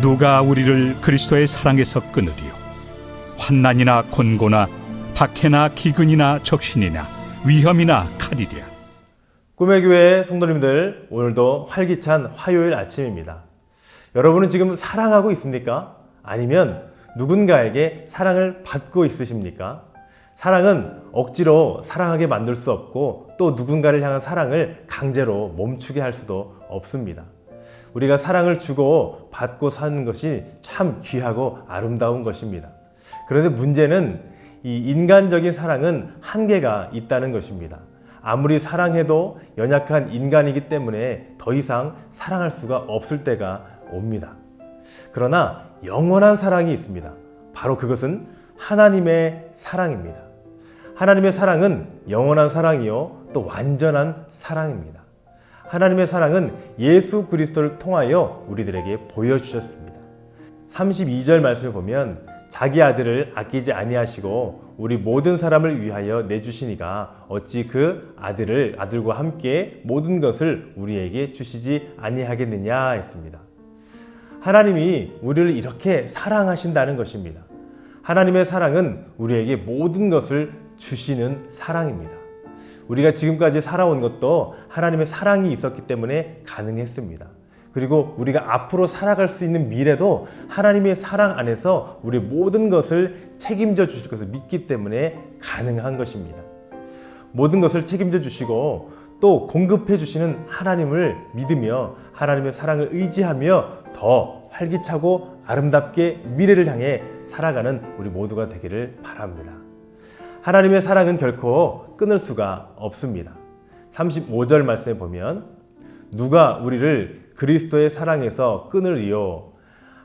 누가 우리를 그리스도의 사랑에서 끊으리요 환난이나 곤고나 박해나 기근이나 적신이나 위험이나 칼이랴 꿈의 교회 성도님들 오늘도 활기찬 화요일 아침입니다. 여러분은 지금 사랑하고 있습니까? 아니면 누군가에게 사랑을 받고 있으십니까? 사랑은 억지로 사랑하게 만들 수 없고 또 누군가를 향한 사랑을 강제로 멈추게 할 수도 없습니다. 우리가 사랑을 주고 받고 사는 것이 참 귀하고 아름다운 것입니다. 그런데 문제는 이 인간적인 사랑은 한계가 있다는 것입니다. 아무리 사랑해도 연약한 인간이기 때문에 더 이상 사랑할 수가 없을 때가 옵니다. 그러나 영원한 사랑이 있습니다. 바로 그것은 하나님의 사랑입니다. 하나님의 사랑은 영원한 사랑이요, 또 완전한 사랑입니다. 하나님의 사랑은 예수 그리스도를 통하여 우리들에게 보여주셨습니다. 32절 말씀을 보면 자기 아들을 아끼지 아니하시고 우리 모든 사람을 위하여 내주시니가 어찌 그 아들을 아들과 함께 모든 것을 우리에게 주시지 아니하겠느냐 했습니다. 하나님이 우리를 이렇게 사랑하신다는 것입니다. 하나님의 사랑은 우리에게 모든 것을 주시는 사랑입니다. 우리가 지금까지 살아온 것도 하나님의 사랑이 있었기 때문에 가능했습니다. 그리고 우리가 앞으로 살아갈 수 있는 미래도 하나님의 사랑 안에서 우리 모든 것을 책임져 주실 것을 믿기 때문에 가능한 것입니다. 모든 것을 책임져 주시고 또 공급해 주시는 하나님을 믿으며 하나님의 사랑을 의지하며 더 활기차고 아름답게 미래를 향해 살아가는 우리 모두가 되기를 바랍니다. 하나님의 사랑은 결코 끊을 수가 없습니다. 35절 말씀에 보면 누가 우리를 그리스도의 사랑에서 끊으리요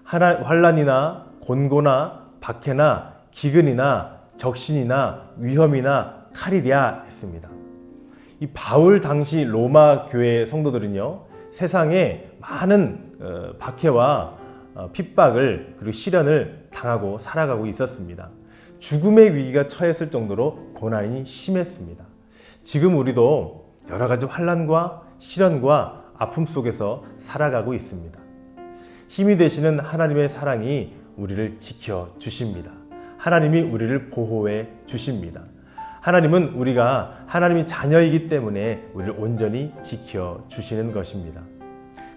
환란이나 곤고나 박해나 기근이나 적신이나 위험이나 칼이랴 했습니다. 이 바울 당시 로마 교회 성도들은요 세상에 많은 어, 박해와 어, 핍박을 그리고 시련을 당하고 살아가고 있었습니다. 죽음의 위기가 처했을 정도로 고난이 심했습니다. 지금 우리도 여러 가지 환란과 시련과 아픔 속에서 살아가고 있습니다. 힘이 되시는 하나님의 사랑이 우리를 지켜 주십니다. 하나님이 우리를 보호해 주십니다. 하나님은 우리가 하나님의 자녀이기 때문에 우리를 온전히 지켜 주시는 것입니다.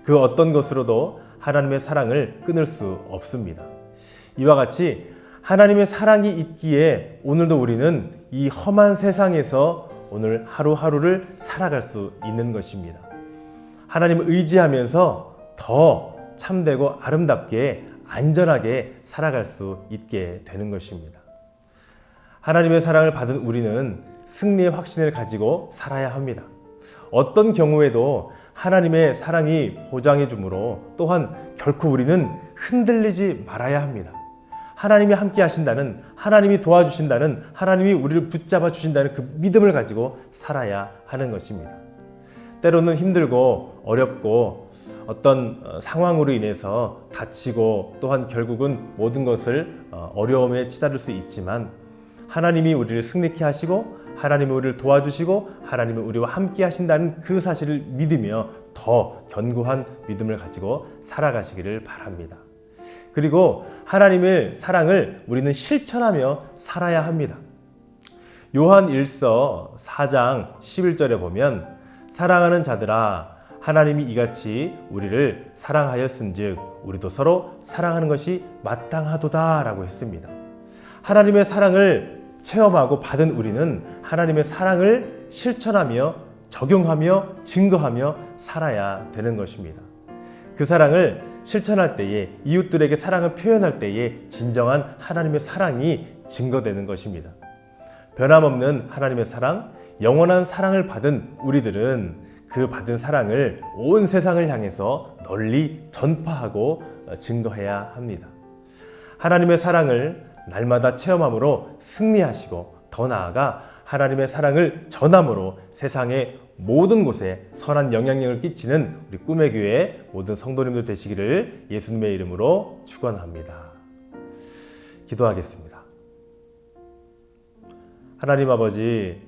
그 어떤 것으로도 하나님의 사랑을 끊을 수 없습니다. 이와 같이 하나님의 사랑이 있기에 오늘도 우리는 이 험한 세상에서 오늘 하루하루를 살아갈 수 있는 것입니다. 하나님을 의지하면서 더 참되고 아름답게 안전하게 살아갈 수 있게 되는 것입니다. 하나님의 사랑을 받은 우리는 승리의 확신을 가지고 살아야 합니다. 어떤 경우에도 하나님의 사랑이 보장해 주므로 또한 결코 우리는 흔들리지 말아야 합니다. 하나님이 함께 하신다는 하나님이 도와주신다는 하나님이 우리를 붙잡아 주신다는 그 믿음을 가지고 살아야 하는 것입니다. 때로는 힘들고 어렵고 어떤 어, 상황으로 인해서 다치고 또한 결국은 모든 것을 어, 어려움에 치달을 수 있지만 하나님이 우리를 승리케 하시고 하나님이 우리를 도와주시고 하나님이 우리와 함께 하신다는 그 사실을 믿으며 더 견고한 믿음을 가지고 살아가시기를 바랍니다. 그리고 하나님의 사랑을 우리는 실천하며 살아야 합니다. 요한 1서 4장 11절에 보면 사랑하는 자들아 하나님이 이같이 우리를 사랑하였은즉 우리도 서로 사랑하는 것이 마땅하도다라고 했습니다. 하나님의 사랑을 체험하고 받은 우리는 하나님의 사랑을 실천하며 적용하며 증거하며 살아야 되는 것입니다. 그 사랑을 실천할 때에 이웃들에게 사랑을 표현할 때에 진정한 하나님의 사랑이 증거되는 것입니다. 변함없는 하나님의 사랑, 영원한 사랑을 받은 우리들은 그 받은 사랑을 온 세상을 향해서 널리 전파하고 어, 증거해야 합니다. 하나님의 사랑을 날마다 체험함으로 승리하시고 더 나아가 하나님의 사랑을 전함으로 세상의 모든 곳에 선한 영향력을 끼치는 우리 꿈의 교회 모든 성도님들 되시기를 예수님의 이름으로 축원합니다. 기도하겠습니다. 하나님 아버지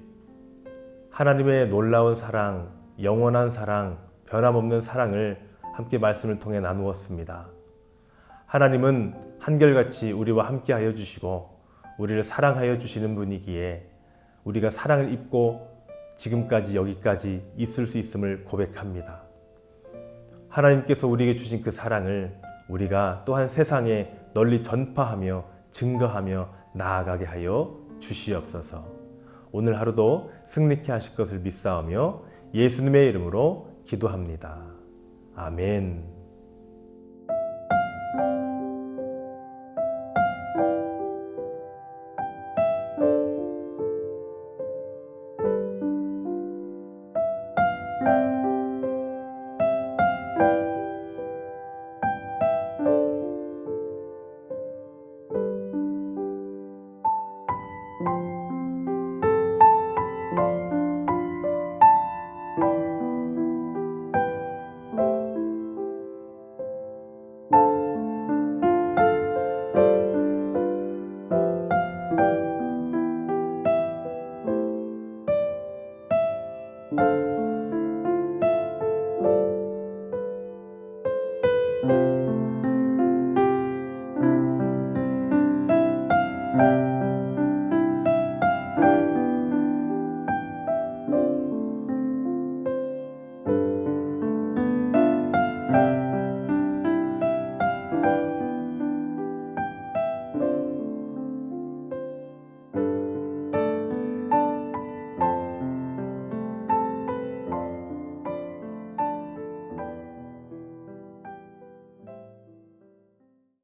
하나님의 놀라운 사랑, 영원한 사랑, 변함없는 사랑을 함께 말씀을 통해 나누었습니다. 하나님은 한결같이 우리와 함께 하여 주시고 우리를 사랑하여 주시는 분이기에 우리가 사랑을 입고 지금까지 여기까지 있을 수 있음을 고백합니다. 하나님께서 우리에게 주신 그 사랑을 우리가 또한 세상에 널리 전파하며 증거하며 나아가게 하여 주시옵소서. 오늘 하루도 승리케 하실 것을 믿사오며 예수님의 이름으로 기도합니다. 아멘.